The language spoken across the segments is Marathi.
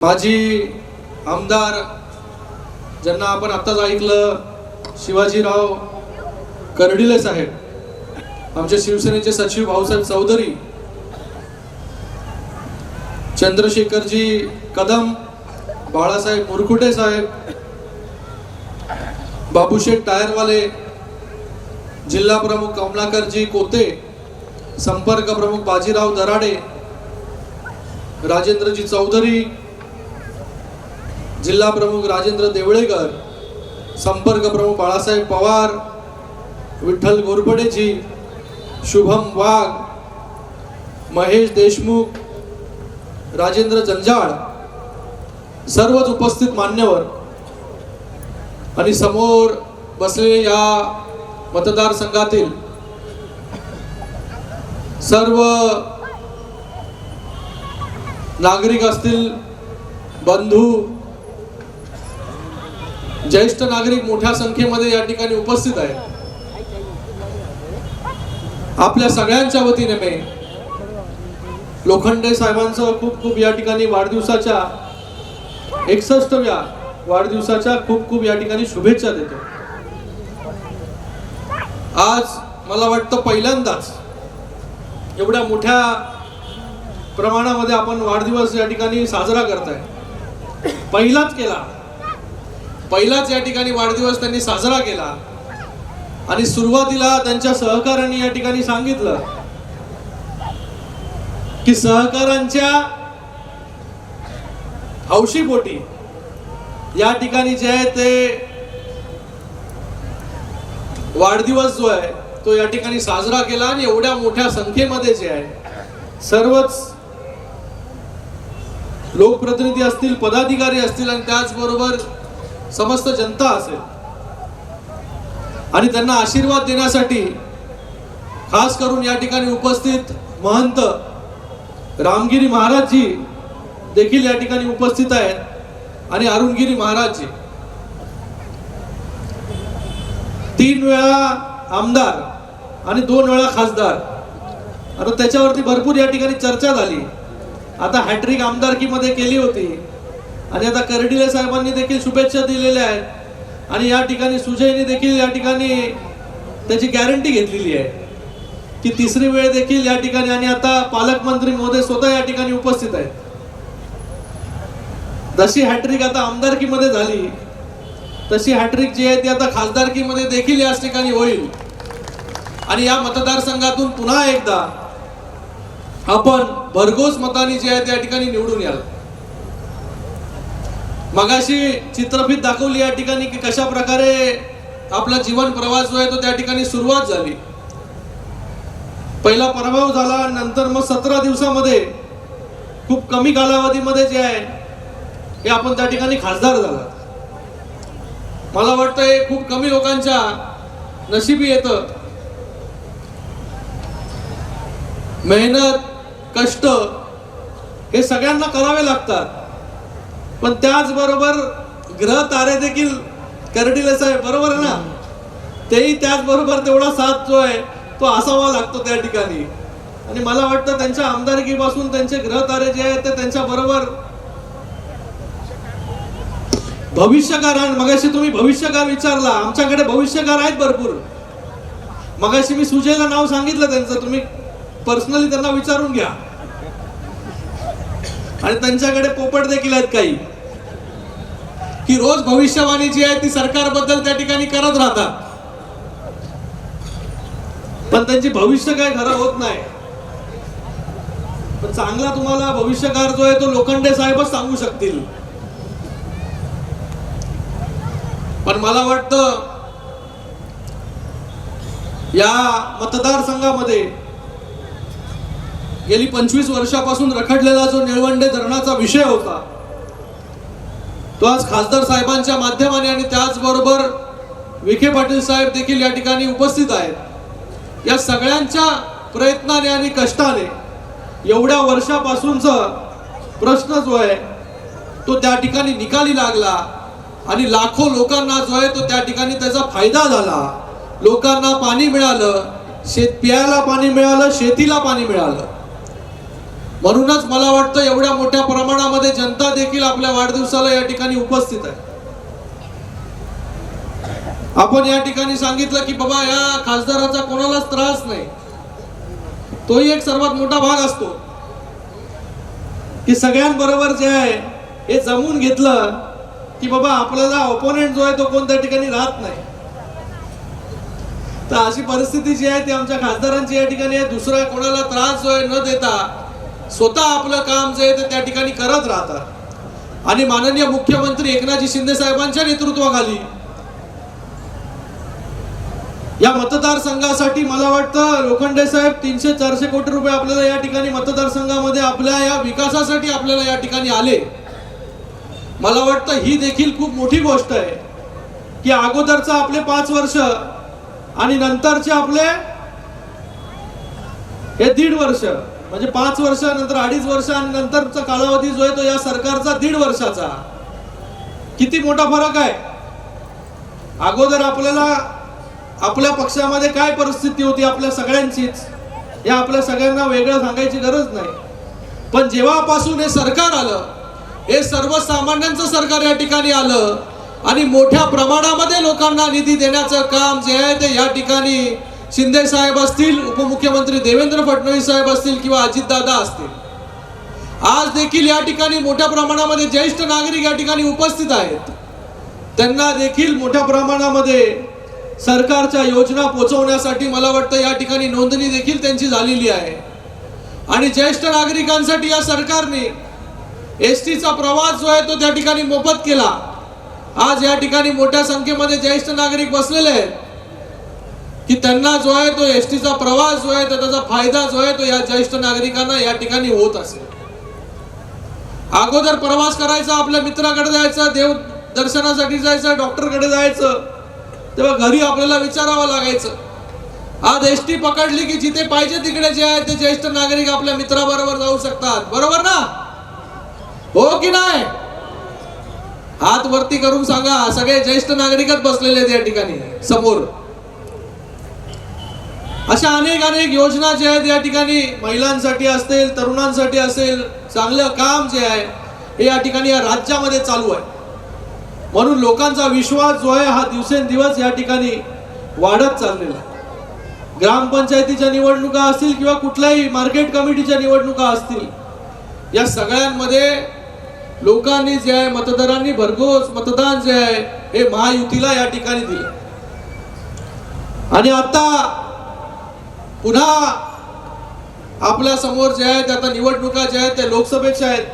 माजी आमदार ज्यांना आपण आत्ताच ऐकलं शिवाजीराव कर्डिले साहेब आमचे शिवसेनेचे सचिव भाऊसाहेब चौधरी चंद्रशेखरजी कदम बाळासाहेब मुरकुटे साहेब बाबूशेठ टायरवाले जिल्हा प्रमुख कमलाकरजी कोते संपर्क प्रमुख बाजीराव दराडे राजेंद्रजी चौधरी जिल्हा प्रमुख राजेंद्र देवळेकर संपर्क प्रमुख बाळासाहेब पवार विठ्ठल गोरपडेजी शुभम वाघ महेश देशमुख राजेंद्र जंजाळ सर्वच उपस्थित मान्यवर आणि समोर बसलेले या मतदारसंघातील सर्व नागरिक असतील बंधू ज्येष्ठ नागरिक मोठ्या संख्येमध्ये या ठिकाणी उपस्थित आहेत. आपल्या सगळ्यांच्या वतीने मी लोखंडे साहेबांचं खूप खूप या ठिकाणी वाढदिवसाच्या एकसष्टव्या वाढदिवसाच्या खूप खूप या ठिकाणी शुभेच्छा देतो. आज मला वाटतं पहिल्यांदाच एवढ्या मोठ्या प्रमाणामध्ये आपण वाढदिवस या ठिकाणी साजरा करताय. पहिलाच केला. पहिलाच या ठिकाणी वाढदिवस त्यांनी साजरा केला. आणि सुरुवातीला त्यांच्या सहकाऱ्यांनी या ठिकाणी सांगितलं की सहकारांच्या हौशीपोटी या ठिकाणी जे आहे ते वाढदिवस जो आहे तो या ठिकाणी साजरा केला आणि एवढ्या मोठ्या संख्येमध्ये जे आहे सर्वच लोकप्रतिनिधी असतील पदाधिकारी असतील आणि त्याचबरोबर समस्त जनता असेल. आणि त्यांना आशीर्वाद देण्यासाठी खास करून या ठिकाणी उपस्थित महंत रामगिरी महाराजजी देखील या ठिकाणी उपस्थित आहेत आणि अरुणगिरी महाराजजी. तीन वेळा आमदार आणि दोन वेळा खासदार. आता त्याच्यावरती भरपूर या ठिकाणी चर्चा झाली. आता हॅट्रिक आमदारकीमध्ये केली होती. आणि आता कर्डिले साहेबांनी देखील शुभेच्छा दिलेल्या आहेत. आणि या ठिकाणी सुजयने देखील या ठिकाणी त्याची गॅरंटी घेतलेली आहे. की तिसरी वेळ देखील या ठिकाणी आणि आता पालकमंत्री महोदय स्वतः या ठिकाणी उपस्थित आहेत. जशी हॅट्रिक आता आमदारकीमध्ये झाली तशी हॅट्रिक जी आहे ती आता खासदारकीमध्ये देखील याच ठिकाणी होईल. आणि या मतदारसंघातून पुन्हा एकदा आपण भरघोस मतानी जे आहे त्या ठिकाणी निवडून याल. मगाशी चित्रफित दाखवली या ठिकाणी की कशा प्रकारे आपला जीवन प्रवास जो आहे तो त्या ठिकाणी सुरुवात झाली. पहिला पराभव झाला नंतर मग सतरा दिवसामध्ये खूप कमी कालावधीमध्ये जे आहे हे आपण त्या ठिकाणी खासदार झाला. मला वाटतं हे खूप कमी लोकांच्या नशिबी येतं. मेहनत कष्ट हे सगळ्यांना करावे लागतात. पण त्याचबरोबर ग्रह तारे देखील करडिलेच आहे बरोबर आहे ना? तेही त्याचबरोबर तेवढा साथ जो आहे तो असावा लागतो त्या ठिकाणी. आणि मला वाटतं त्यांच्या आमदारकीपासून त्यांचे ग्रह तारे जे आहेत ते त्यांच्या बरोबर भविष्यकार मगाशी तुम्ही भविष्यकार विचारला. आमच्याकडे भविष्यकार आहेत भरपूर. मगाशी मी सुजयला नाव सांगितलं त्यांचं. तुम्ही पर्सनली त्यांना विचारून घ्या. आणि त्यांच्याकडे पोपट देखील आहेत काही. की रोज भविष्यवाणी जी आहे ती सरकारबद्दल त्या ठिकाणी करत राहतात. पण त्यांची भविष्य काय खरं होत नाही. पण चांगला तुम्हाला भविष्यकार जो आहे तो लोखंडे साहेबच सांगू शकतील. पण मला वाटतं या मतदारसंघामध्ये गेली पंचवीस वर्षापासून रखडलेला जो निळवंडे धरणाचा विषय होता तो आज खासदार साहेबांच्या माध्यमाने आणि त्याचबरोबर विखे पाटील साहेब देखील या ठिकाणी उपस्थित आहेत. या सगळ्यांच्या प्रयत्नाने आणि कष्टाने एवढ्या वर्षापासूनचा प्रश्न जो आहे तो त्या ठिकाणी निकाली लागला आणि लाखो लोकांना जो आहे तो त्या ठिकाणी त्याचा फायदा झाला. लोकांना पाणी मिळालं शेत प्यायला पाणी मिळालं शेतीला पाणी मिळालं. म्हणूनच मला वाटतं एवढ्या मोठ्या प्रमाणामध्ये जनता देखील आपल्या वाढदिवसाला या ठिकाणी उपस्थित आहे. आपण या ठिकाणी सांगितलं की बाबा या खासदाराचा कोणालाच त्रास नाही. तोही एक सर्वात मोठा भाग असतो. की सगळ्यांबरोबर जे आहे हे जमून घेतलं की बाबा आपल्याला ओपोनेंट जो आहे तो कोणत्या ठिकाणी राहत नाही. तर अशी परिस्थिती जी आहे ती आमच्या खासदारांची या ठिकाणी आहे. दुसरा कोणाला त्रास जो आहे न देता स्वतः आपलं काम जे आहे ते त्या ठिकाणी करत राहतात. आणि माननीय मुख्यमंत्री एकनाथजी शिंदे साहेबांच्या नेतृत्वाखाली या मतदारसंघासाठी मला वाटतं लोखंडे साहेब तीनशे चारशे कोटी रुपये आपल्याला या ठिकाणी मतदारसंघामध्ये आपल्या या विकासासाठी आपल्याला या ठिकाणी आले. मला वाटतं ही देखील खूप मोठी गोष्ट आहे की अगोदरचं आपले पाच वर्ष आणि नंतरचे आपले हे दीड वर्ष म्हणजे पाच वर्षानंतर अडीच वर्षानंतरचा नंतरचा कालावधी जो आहे तो या सरकारचा दीड वर्षाचा. किती मोठा फरक आहे? अगोदर आपल्याला आपल्या पक्षामध्ये काय परिस्थिती होती आपल्या सगळ्यांचीच? या आपल्या सगळ्यांना वेगळं सांगायची गरज नाही. पण जेव्हापासून हे सरकार आलं हे सर्वसामान्यांचं सरकार या ठिकाणी आलं आणि मोठ्या प्रमाणामध्ये लोकांना निधी देण्याचं काम जे आहे ते या ठिकाणी शिंदे साहेब असतील उपमुख्यमंत्री देवेंद्र फडणवीस साहेब असतील किंवा अजितदादा असतील. आज देखील या ठिकाणी मोठ्या प्रमाणामध्ये ज्येष्ठ नागरिक या ठिकाणी उपस्थित आहेत. त्यांना देखील मोठ्या प्रमाणामध्ये सरकारच्या योजना पोहोचवण्यासाठी मला वाटतं या ठिकाणी नोंदणी देखील त्यांची झालेली आहे. आणि ज्येष्ठ नागरिकांसाठी या सरकारने एस टीचा प्रवास जो आहे तो त्या ठिकाणी मोफत केला. आज या ठिकाणी मोठ्या संख्येमध्ये ज्येष्ठ नागरिक बसलेले आहेत. त्यांना जो आहे तो एस टीचा प्रवास जो आहे तो त्याचा फायदा जो आहे तो या ज्येष्ठ नागरिकांना या ठिकाणी होत असेल. अगोदर प्रवास करायचा आपल्या मित्राकडे जायचं देव दर्शनासाठी जायचं डॉक्टरकडे जायचं तेव्हा घरी आपल्याला विचारावं लागायचं. आज एस टी पकडली की जिथे पाहिजे तिकडे जे आहे ते ज्येष्ठ नागरिक आपल्या मित्राबरोबर जाऊ शकतात. बरोबर ना? हो की नाही? हात वरती करून सांगा सगळे ज्येष्ठ नागरिकच बसलेले आहेत या ठिकाणी समोर. अशा अनेक अनेक योजना ज्या आहेत या ठिकाणी महिलांसाठी असतील तरुणांसाठी असेल चांगलं काम जे आहे हे या ठिकाणी या राज्यामध्ये चालू आहे. म्हणून लोकांचा विश्वास जो आहे हा दिवसेंदिवस या ठिकाणी वाढत चाललेला आहे. ग्रामपंचायतीच्या निवडणुका असतील किंवा कुठल्याही मार्केट कमिटीच्या निवडणुका असतील या सगळ्यांमध्ये लोकांनी जे आहे मतदारांनी भरघोस मतदान जे आहे हे महायुतीला या ठिकाणी दिले. आणि आता पुन्हा आपल्यासमोर जे आहेत आता निवडणुका ज्या आहेत त्या लोकसभेच्या आहेत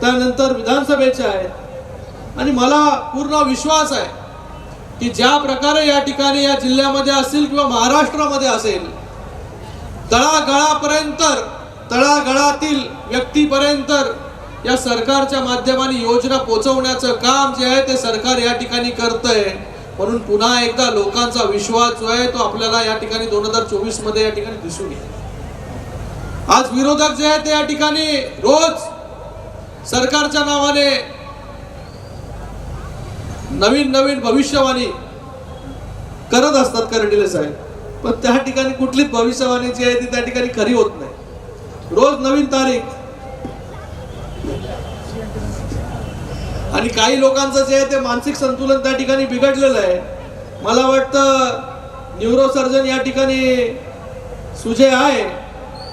त्यानंतर विधानसभेच्या आहेत. आणि मला पूर्ण विश्वास आहे की ज्या प्रकारे या ठिकाणी या जिल्ह्यामध्ये असेल किंवा महाराष्ट्रामध्ये असेल तळागाळापर्यंत तळागाळातील व्यक्तीपर्यंत या सरकारच्या माध्यमाने योजना पोहोचवण्याचं काम जे आहे ते सरकार या ठिकाणी करतंय. म्हणून पुन्हा एकदा लोकांचा विश्वास जो आहे तो आपल्याला या ठिकाणी दोन हजार चोवीसमध्ये या ठिकाणी दिसून येईल. आज विरोधक जे आहेत ते या ठिकाणी रोज सरकारच्या नावाने नवीन नवीन भविष्यवाणी करत असतात करंडिले साहेब. पण त्या ठिकाणी कुठलीच भविष्यवाणी जी आहे ती त्या ठिकाणी खरी होत नाही. रोज नवीन तारीख आणि काही लोकांचं जे आहे ते मानसिक संतुलन त्या ठिकाणी बिघडलेलं आहे. मला वाटतं न्यूरोसर्जन या ठिकाणी सुजय आहे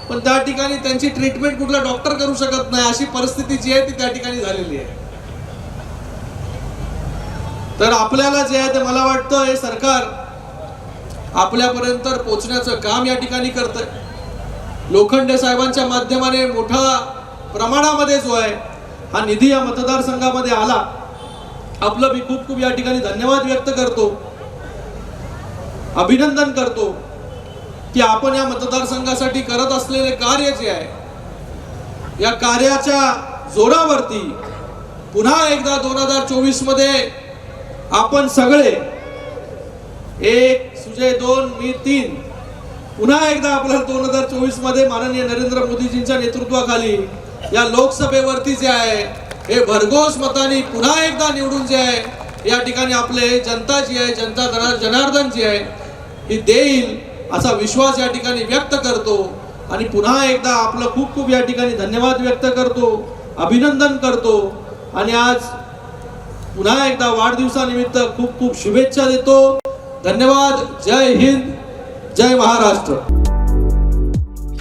पण त्या ठिकाणी त्यांची ट्रीटमेंट कुठला डॉक्टर करू शकत नाही अशी परिस्थिती जी आहे ती त्या ठिकाणी झालेली आहे. तर आपल्याला जे आहे ते मला वाटतं हे सरकार आपल्यापर्यंत पोहोचण्याचं काम या ठिकाणी करतंय. लोखंडे साहेबांच्या माध्यमाने मोठा प्रमाणामध्ये जो आहे हा निधी या मतदारसंघामध्ये आला. आपलं मी खूप खूप या ठिकाणी धन्यवाद व्यक्त करतो. अभिनंदन करतो की आपण या मतदारसंघासाठी करत असलेले कार्य जे आहे या कार्याच्या जोरावरती पुन्हा एकदा दोन हजार चोवीसमध्ये आपण सगळे एक सुजय दोन मी तीन पुन्हा एकदा आपल्याला दोन हजार चोवीसमध्ये माननीय नरेंद्र मोदीजींच्या नेतृत्वाखाली या लोकसभेवरती जे आहे हे भरघोस मताने पुन्हा एकदा निवडून जे आहे या ठिकाणी आपले जनता जी आहे जनता जनार्दन जी आहे ही देईल असा विश्वास या ठिकाणी व्यक्त करतो. आणि पुन्हा एकदा आपलं खूप खूप या ठिकाणी धन्यवाद व्यक्त करतो अभिनंदन करतो. आणि आज पुन्हा एकदा वाढदिवसानिमित्त खूप खूप शुभेच्छा देतो. धन्यवाद. जय हिंद. जय महाराष्ट्र.